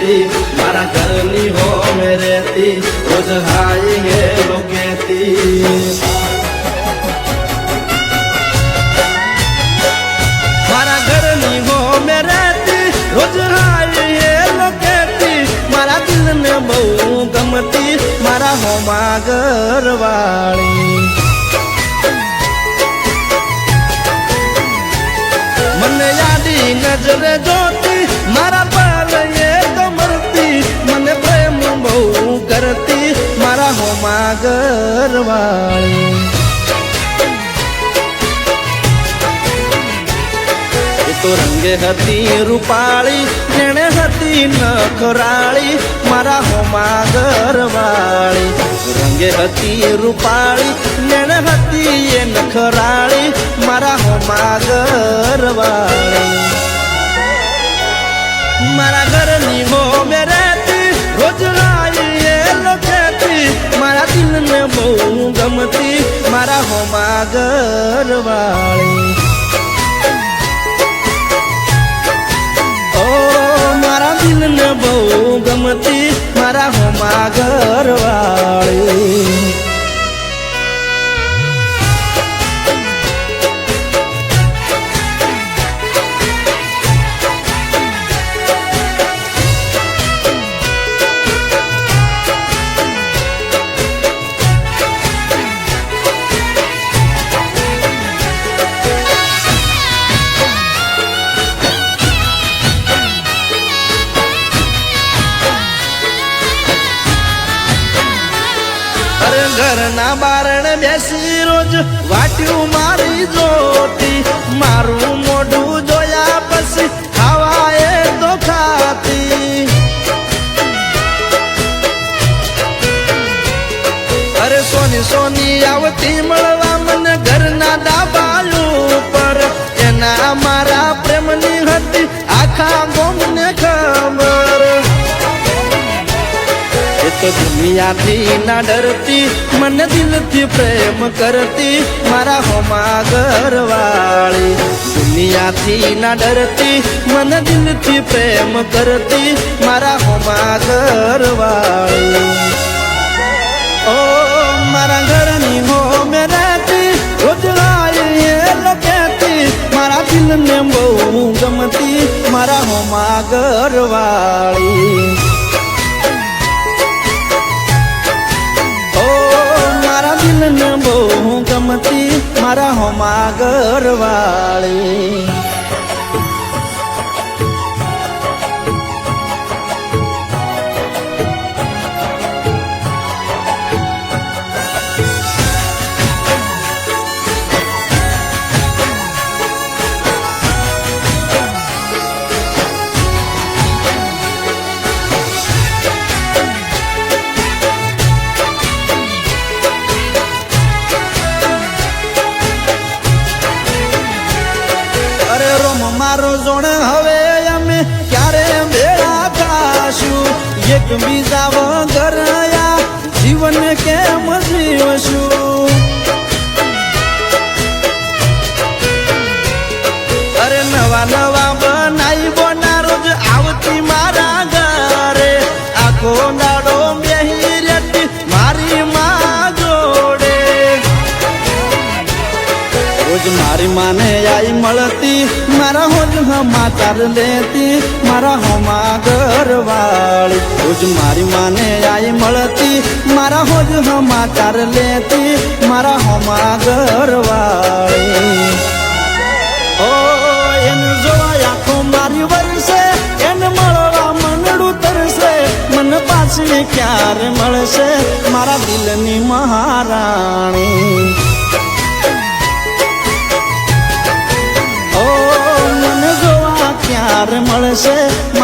કેતી મારા ઘરની હોમે રહેતી રોજ હાઈ હેલો કેતી મારા ઘરની હોમે રહેતી રોજ હાઈ હેલો કેતી મારા દિલને બહુ ગમતી મારા હોમા ઘરવાળી મને યાદી નજરે જોતી ઘરવાળી. એ તો રંગે હતી રૂપાળી જેણે હતી નખરાળી, મારા હોમા ઘરવાળી. રંગે હતી રૂપાળી જેણે હતી એ નખરાળી, મારા હોમા ઘરવાળી. મારા ઘરની હો મે મારા દિલને બહુ ગમતી મારા હોમા ઘરવાળી ઓ મારા દિલને બહુ ગમતી મારા હોમા ઘરવાળી ઘરના બારણે બેસી રોજ વાટ્યું મારી જોતી મારું મોઢું જોયા પછી દુનિયાથી ના ડરતી, મને દિલથી પ્રેમ કરતી, મારા હોમા ઘરવાળી. દુનિયાથી ના ડરતી, મને દિલથી પ્રેમ કરતી, મારા હોમા ઘરવાળી. ઓ મારા ઘરની હો મે રહેતી રોજ આઈ મારા દિલને બહુ ગમતી, મારા હોમા ઘરવાળી. મારા બહુ ગમતી મારા હોમા ઘરવાળી. બીજા વગર આ જીવન કેમ જીવશું? અરે નવા નવા મારા હોજ સમાચાર લેતી, મારા હોમા ઘરવાળી. રોજ મારી માને આઈ મળતી, મારા હોજ સમાચાર લેતી, મારા હોમા ઘરવાળી. એને જોવા આખો મારી વરસે એને મળવા મનડું તરસે મન પાછી ક્યારે મળશે, મારા દિલની મહારાણી. ક્યારે